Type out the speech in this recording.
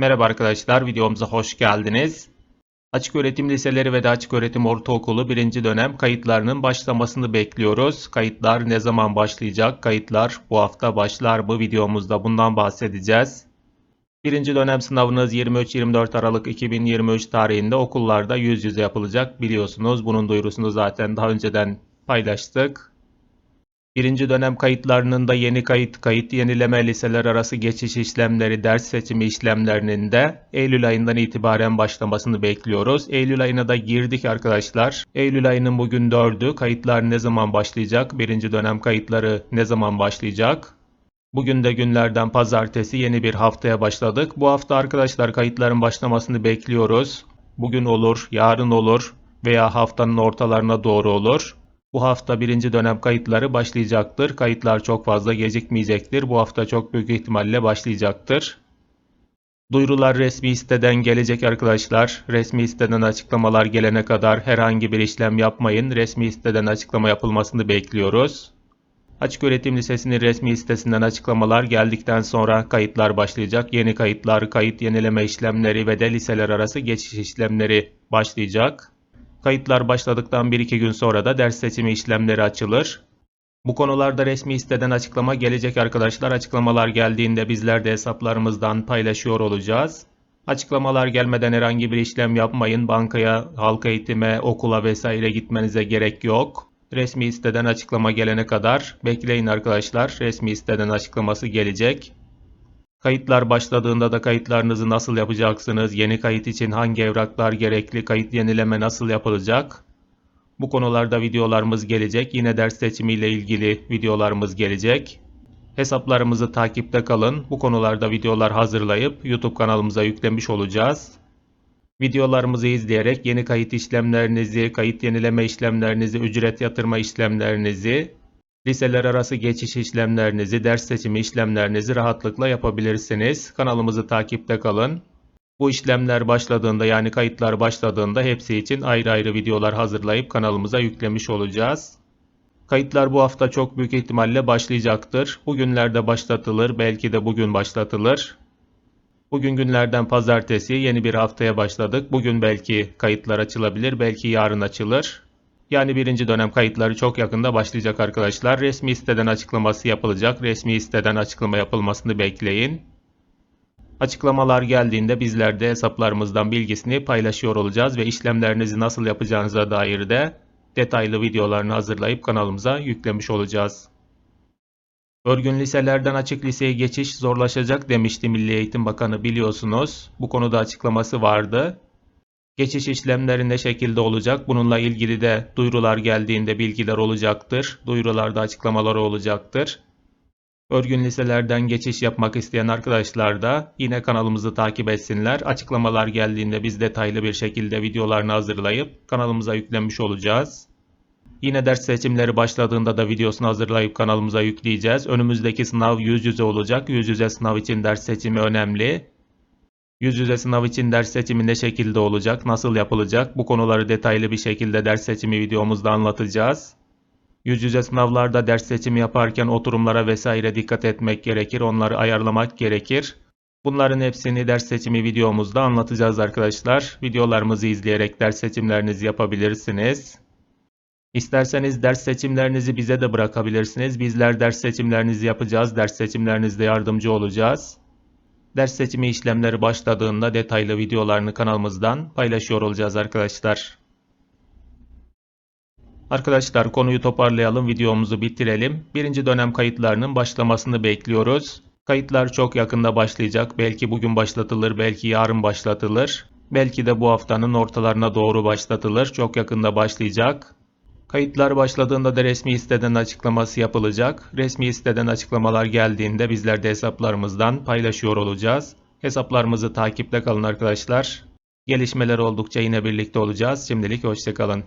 Merhaba arkadaşlar, videomuza hoş geldiniz. Açık öğretim liseleri ve de açık öğretim ortaokulu birinci dönem kayıtlarının başlamasını bekliyoruz. Kayıtlar ne zaman başlayacak? Kayıtlar bu hafta başlar mı? Videomuzda bundan bahsedeceğiz. Birinci dönem sınavınız 23-24 Aralık 2023 tarihinde okullarda yüz yüze yapılacak biliyorsunuz. Bunun duyurusunu zaten daha önceden paylaştık. Birinci dönem kayıtlarının da yeni kayıt, kayıt yenileme, liseler arası geçiş işlemleri, ders seçimi işlemlerinin de Eylül ayından itibaren başlamasını bekliyoruz. Eylül ayına da girdik arkadaşlar. Eylül ayının bugün 4'ü. Kayıtlar ne zaman başlayacak? Birinci dönem kayıtları ne zaman başlayacak? Bugün de günlerden pazartesi yeni bir haftaya başladık. Bu hafta arkadaşlar kayıtların başlamasını bekliyoruz. Bugün olur, yarın olur veya haftanın ortalarına doğru olur. Bu hafta birinci dönem kayıtları başlayacaktır. Kayıtlar çok fazla gecikmeyecektir. Bu hafta çok büyük ihtimalle başlayacaktır. Duyurular resmi siteden gelecek arkadaşlar. Resmi siteden açıklamalar gelene kadar herhangi bir işlem yapmayın. Resmi siteden açıklama yapılmasını bekliyoruz. Açık Öğretim Lisesi'nin resmi sitesinden açıklamalar geldikten sonra kayıtlar başlayacak. Yeni kayıtlar, kayıt yenileme işlemleri ve de liseler arası geçiş işlemleri başlayacak. Kayıtlar başladıktan 1-2 gün sonra da ders seçimi işlemleri açılır. Bu konularda resmi siteden açıklama gelecek arkadaşlar. Açıklamalar geldiğinde bizler de hesaplarımızdan paylaşıyor olacağız. Açıklamalar gelmeden herhangi bir işlem yapmayın. Bankaya, halk eğitime, okula vesaire gitmenize gerek yok. Resmi siteden açıklama gelene kadar bekleyin arkadaşlar. Resmi siteden açıklaması gelecek. Kayıtlar başladığında da kayıtlarınızı nasıl yapacaksınız? Yeni kayıt için hangi evraklar gerekli? Kayıt yenileme nasıl yapılacak? Bu konularda videolarımız gelecek. Yine ders seçimiyle ilgili videolarımız gelecek. Hesaplarımızı takipte kalın. Bu konularda videolar hazırlayıp YouTube kanalımıza yüklemiş olacağız. Videolarımızı izleyerek yeni kayıt işlemlerinizi, kayıt yenileme işlemlerinizi, ücret yatırma işlemlerinizi, liseler arası geçiş işlemlerinizi, ders seçimi işlemlerinizi rahatlıkla yapabilirsiniz. Kanalımızı takipte kalın. Bu işlemler başladığında yani kayıtlar başladığında hepsi için ayrı ayrı videolar hazırlayıp kanalımıza yüklemiş olacağız. Kayıtlar bu hafta çok büyük ihtimalle başlayacaktır. Bugünlerde başlatılır, belki de bugün başlatılır. Bugün günlerden pazartesi yeni bir haftaya başladık. Bugün belki kayıtlar açılabilir, belki yarın açılır. Yani birinci dönem kayıtları çok yakında başlayacak arkadaşlar. Resmi siteden açıklaması yapılacak. Resmi siteden açıklama yapılmasını bekleyin. Açıklamalar geldiğinde bizler de hesaplarımızdan bilgisini paylaşıyor olacağız ve işlemlerinizi nasıl yapacağınıza dair de detaylı videolarını hazırlayıp kanalımıza yüklemiş olacağız. Örgün liselerden açık liseye geçiş zorlaşacak demişti Milli Eğitim Bakanı biliyorsunuz. Bu konuda açıklaması vardı. Geçiş işlemleri ne şekilde olacak? Bununla ilgili de duyurular geldiğinde bilgiler olacaktır. Duyurularda açıklamalar olacaktır. Örgün liselerden geçiş yapmak isteyen arkadaşlar da yine kanalımızı takip etsinler. Açıklamalar geldiğinde biz detaylı bir şekilde videolarını hazırlayıp kanalımıza yüklemiş olacağız. Yine ders seçimleri başladığında da videosunu hazırlayıp kanalımıza yükleyeceğiz. Önümüzdeki sınav yüz yüze olacak. Yüz yüze sınav için ders seçimi önemli. Yüz yüze sınav için ders seçimi ne şekilde olacak, nasıl yapılacak? Bu konuları detaylı bir şekilde ders seçimi videomuzda anlatacağız. Yüz yüze sınavlarda ders seçimi yaparken oturumlara vesaire dikkat etmek gerekir. Onları ayarlamak gerekir. Bunların hepsini ders seçimi videomuzda anlatacağız arkadaşlar. Videolarımızı izleyerek ders seçimlerinizi yapabilirsiniz. İsterseniz ders seçimlerinizi bize de bırakabilirsiniz. Bizler ders seçimlerinizi yapacağız. Ders seçimlerinizde yardımcı olacağız. Ders seçimi işlemleri başladığında detaylı videolarını kanalımızdan paylaşıyor olacağız arkadaşlar. Arkadaşlar konuyu toparlayalım, videomuzu bitirelim. Birinci dönem kayıtlarının başlamasını bekliyoruz. Kayıtlar çok yakında başlayacak. Belki bugün başlatılır, belki yarın başlatılır. Belki de bu haftanın ortalarına doğru başlatılır. Çok yakında başlayacak. Kayıtlar başladığında da resmi siteden açıklaması yapılacak. Resmi siteden açıklamalar geldiğinde bizler de hesaplarımızdan paylaşıyor olacağız. Hesaplarımızı takipte kalın arkadaşlar. Gelişmeler oldukça yine birlikte olacağız. Şimdilik hoşçakalın.